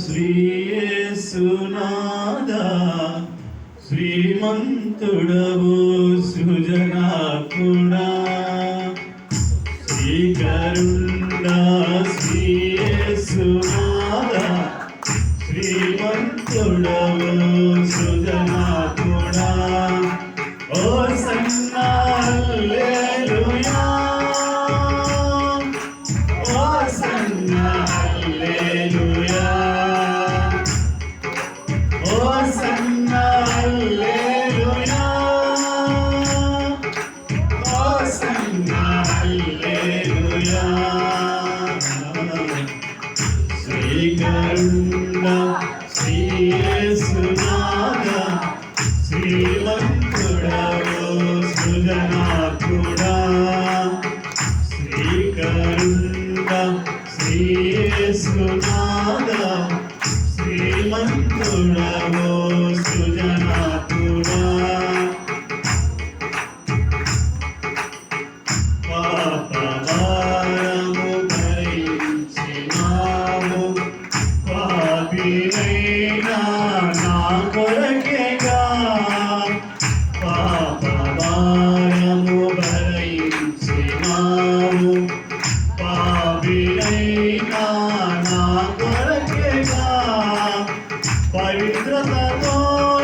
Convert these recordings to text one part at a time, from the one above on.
శ్రీయేసునాద శ్రీమంతుడవు సృజనాకుడా శ్రీకరుణ శ్రీయేసునాద శ్రీమంతుడవు శ్రీయేసునాథ పవిత్రతతోని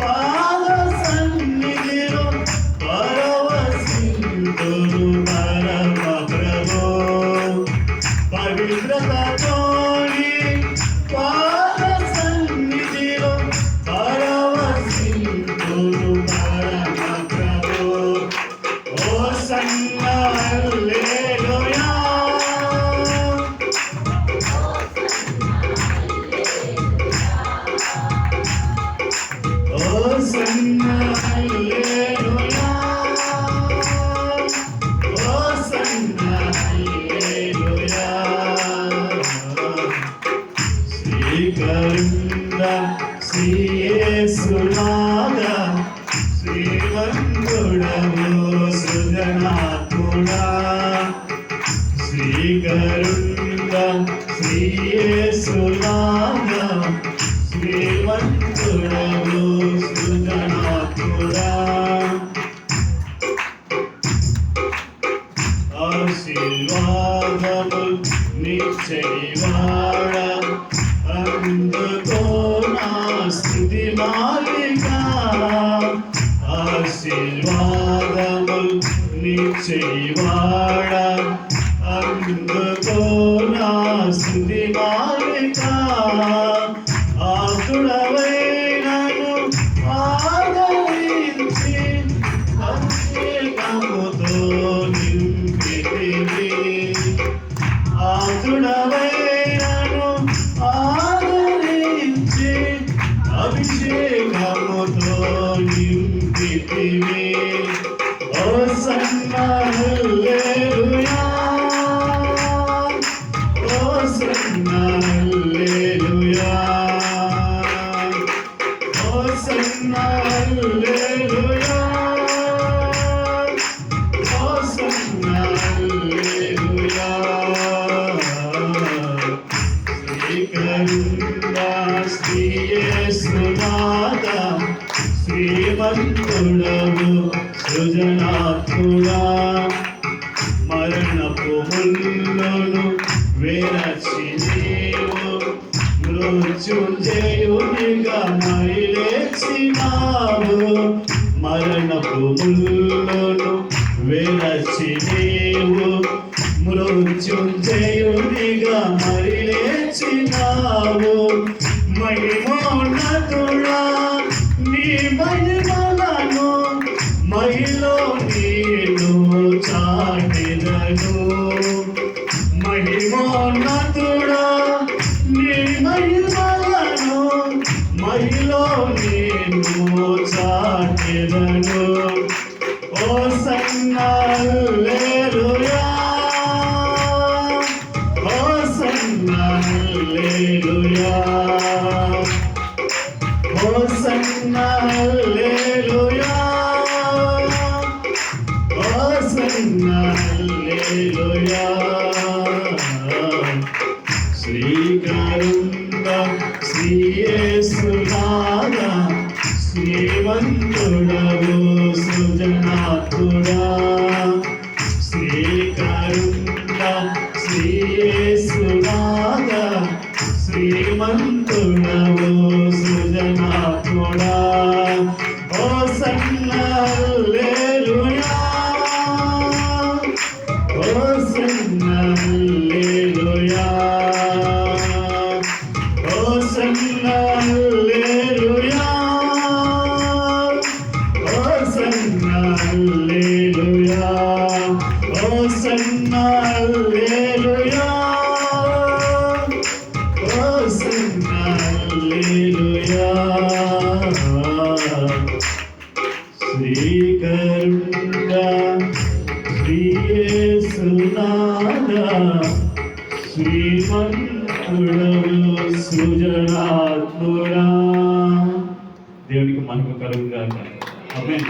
పాద సన్నిధిలో పరవశింతురు పరమ ప్రభో పవిత్రతతోని పాద శ్రీయేసునాథ శ్రీమంతుడవు సృజనాకుడా శ్రీకరుణ శ్రీయేసునాథ శ్రీమంతుడవు సృజనాకుడా ఆశీర్వాదము నిశ్చయవాడ అందుకో స్థితి ఆశీర్వాదము నిశ్చయవాడ అందుకో శ్రీమంతుడవు సృజనాత్ముడా. మరణపు ముళ్ళను వేరచి నీవు మృత్యుంజయునిగా మైలేచినావు మరణపు ముళ్ళను వేరచి నీవు మృత్యుంజయునిగా మరిలేచినావు మహిమోన్నతుడా చాటిదను ఓ సన్నాలేలుయా ఓ సన్నాలేలుయా ఓ సన్నాలేలుయా ఓ సన్నాలేలుయా శ్రీకరుణ కరుణ శ్రీయేసునాథ శ్రీకరుణ శ్రీమంతుడవు సృజనాత్ముడా. దేవునికి మనకు కలుగుగా ఆమేన్.